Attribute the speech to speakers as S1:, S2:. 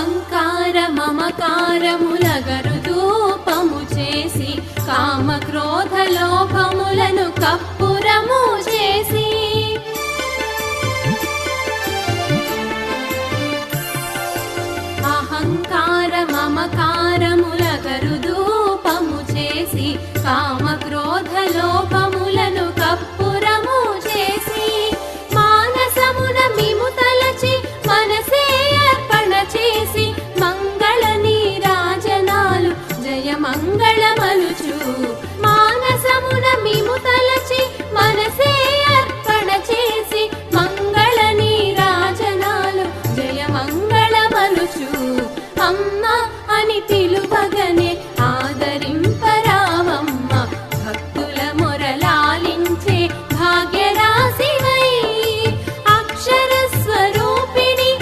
S1: అహంకార మమకారములగరు ధూపము చేసి కామ క్రోధ లోభములను కప్పురము చేసి. అహంకార మమకారములగరు ధూపము చేసి కామ చేసి మంగళ నీరాజనాలు జయ మంగళమలుచు మానసమున మిము తలచి మనసే అర్పణ చేసి మంగళ నీరాజనాలు జయ మంగళమలుచు అమ్మ అని పిలువ